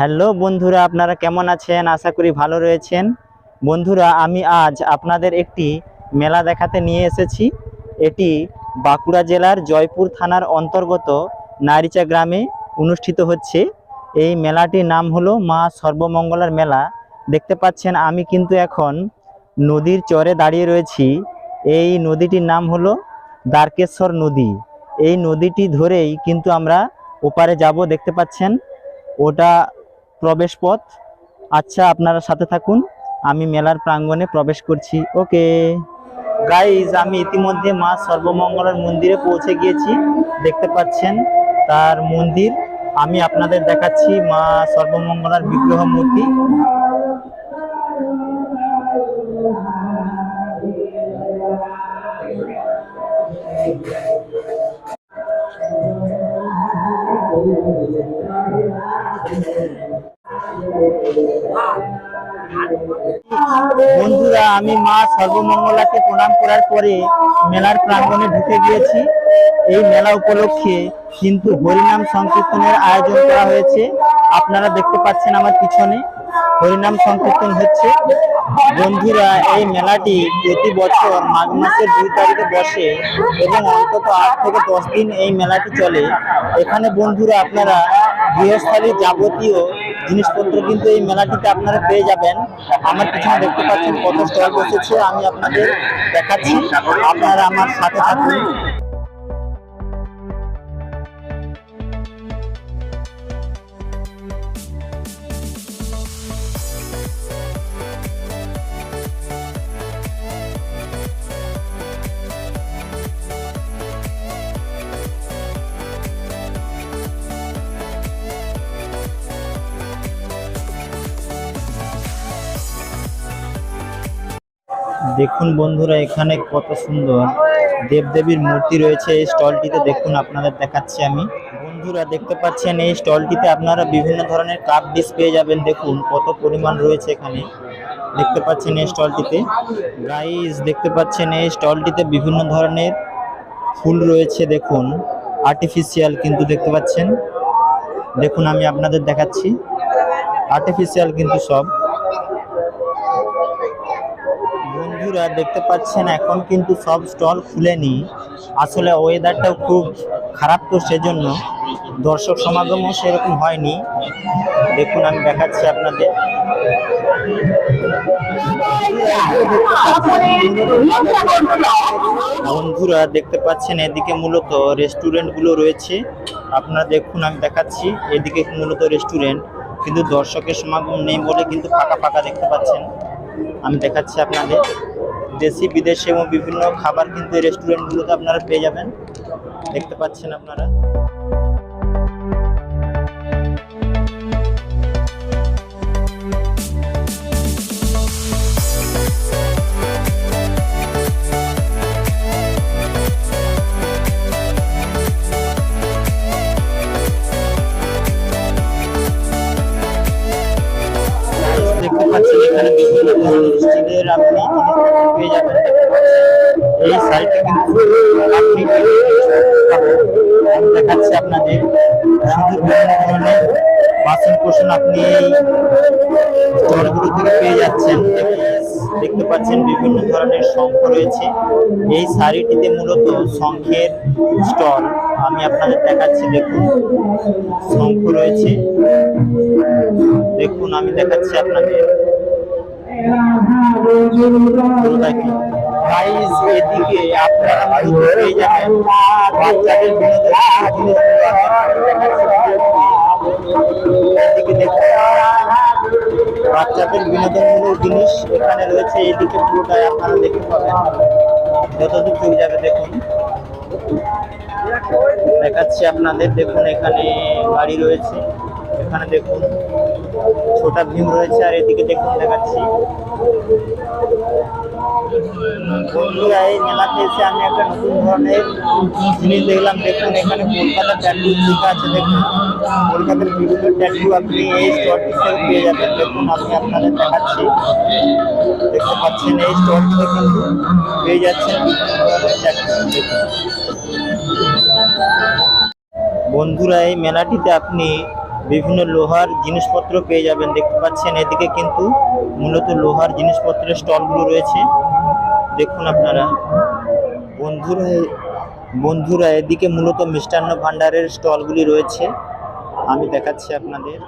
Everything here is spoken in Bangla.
হ্যালো বন্ধুরা, আপনারা কেমন আছেন? আশা করি ভালো রয়েছেন। বন্ধুরা, আমি আজ আপনাদের একটি মেলা দেখাতে নিয়ে এসেছি। এটি বাঁকুড়া জেলার জয়পুর থানার অন্তর্গত নারিচা গ্রামে অনুষ্ঠিত হচ্ছে। এই মেলাটির নাম হলো মা সর্বমঙ্গলার মেলা। দেখতে পাচ্ছেন, আমি কিন্তু এখন নদীর চরে দাঁড়িয়ে রয়েছি। এই নদীটির নাম হলো দ্বারকেশ্বর নদী। এই নদীটি ধরেই কিন্তু আমরা ওপারে যাব, দেখতে পাচ্ছেন। ওটা প্রবেশ পথ আচ্ছা আপনারা সাথে থাকুন। আমি মেলার প্রাঙ্গণে প্রবেশ করছি। ওকে। গাইজ আমি ইতিমধ্যে মা সর্বমঙ্গলার মন্দিরে পৌঁছে গিয়েছি। দেখতে পাচ্ছেন তার মন্দির। আমি আপনাদের দেখাচ্ছি মা সর্বমঙ্গলার বিগ্রহ মূর্তি। বন্ধুরা, আমি মা সর্বমঙ্গলাকে প্রণাম করার পরে মেলার প্রাঙ্গণে ঢুকে গিয়েছি। এই মেলা উপলক্ষে কিন্তু হরিনাম সংকীর্তনের আয়োজন করা হয়েছে। আপনারা দেখতে পাচ্ছেন আমার পিছনে হরিনাম সংকীর্তন হচ্ছে। বন্ধুরা, এই মেলাটি প্রতি বছর মাঘ মাসের দুই তারিখে বসে এবং অন্তত আট থেকে দশ দিন এই মেলাটি চলে। এখানে বন্ধুরা, আপনারা গৃহস্থালীর যাবতীয় জিনিসপত্র কিন্তু এই মেলাটিতে আপনারা পেয়ে যাবেন। আমার পিছনে দেখতে পাচ্ছেন কত স্টল বসেছে, আমি আপনাদের দেখাচ্ছি। আপনারা আমার সাথে থাকুন। দেখুন বন্ধুরা, এখানে কত সুন্দর দেবদেবীর মূর্তি রয়েছে এই স্টলটিতে। দেখুন, আপনাদের দেখাচ্ছি আমি। বন্ধুরা, দেখতে পাচ্ছেন, এই স্টলটিতে আপনারা বিভিন্ন ধরনের কাপ ডিস পেয়ে যাবেন। দেখুন, কত পরিমাণ রয়েছে এখানে। দেখতে পাচ্ছেন এই স্টলটিতে। গাইস দেখতে পাচ্ছেন, এই স্টলটিতে বিভিন্ন ধরনের ফুল রয়েছে, দেখুন। আর্টিফিশিয়াল কিন্তু দেখতে পাচ্ছেন। দেখুন, আমি আপনাদের দেখাচ্ছি। আর্টিফিশিয়াল কিন্তু সব। বন্ধুরা দেখতে পাচ্ছেন, এখন কিন্তু সব স্টল খুলেনি। আসলে ওয়েদারটাও খুব খারাপ তো সেজন্য দর্শক সমাগমও সেরকম হয়নি। দেখুন, আমি দেখাচ্ছি আপনাদের। বন্ধুরা দেখতে পাচ্ছেন, এদিকে মূলত রেস্টুরেন্টগুলো রয়েছে। আপনারা দেখুন, আমি দেখাচ্ছি, এদিকে মূলত রেস্টুরেন্ট কিন্তু দর্শকের সমাগম নেই বলে কিন্তু ফাঁকা ফাঁকা দেখতে পাচ্ছেন। আমি দেখাচ্ছি আপনাকে। দেশি, বিদেশি এবং বিভিন্ন খাবার কিন্তু এই রেস্টুরেন্টগুলোতে আপনারা পেয়ে যাবেন। দেখতে পাচ্ছেন আপনারা। স্টিলের আপনি পেয়ে যাবেন। এই সাইডে কিন্তু আপনাদের। শুধু বিভিন্ন ধরনের বাসন কোষণ আপনি এই স্টলগুলো থেকে পেয়ে যাচ্ছেন। দেখতে পাচ্ছেন বিভিন্ন ধরনের শঙ্খ রয়েছে। এই শাড়িটিতে মূলত শঙ্খের স্টল। আমি আপনাদের দেখাচ্ছি, দেখুন। শঙ্খ রয়েছে। দেখুন, আমি দেখাচ্ছি আপনাদের। এদিকে বাচ্চাদের এদিকে বিনোদনমূলক জিনিস এখানে রয়েছে এইদিকে পুরোটাই আপনারা দেখতে পাবেন। যতদূর চলে যাবে দেখুন। দেখাচ্ছি আপনাদের, দেখুন এখানে গাড়ি রয়েছে। এখানে দেখুন। ছোটা ভীম রয়েছে আর এদিকে দেখুন দেখাচ্ছি। বন্ধুরা, এই মেলাতে এসে আমি একটা নতুন ধরনের জিনিস দেখলাম। দেখুন, এখানে কলকাতা ট্যাটু লেখা আছে, দেখুন। কলকাতার বিভিন্ন ট্যাটু আপনি এই স্টোরটি থেকে পেয়ে যাবেন। দেখুন, আমি আপনাদের দেখাচ্ছি। দেখতে পাচ্ছেন, এই স্টোরটিতে কিন্তু পেয়ে যাচ্ছেন বন্ধুরা, এই মেলাটিতে আপনি বিভিন্ন লোহার জিনিসপত্র পেয়ে যাবেন, দেখতে পাচ্ছেন। এদিকে কিন্তু মূলত লোহার জিনিসপত্রের স্টলগুলো রয়েছে। দেখুন আপনারা। বন্ধুরা বন্ধুরা, এদিকে মূলত মিষ্টান্ন ভাণ্ডারের স্টলগুলি রয়েছে। আমি দেখাচ্ছি আপনাদের।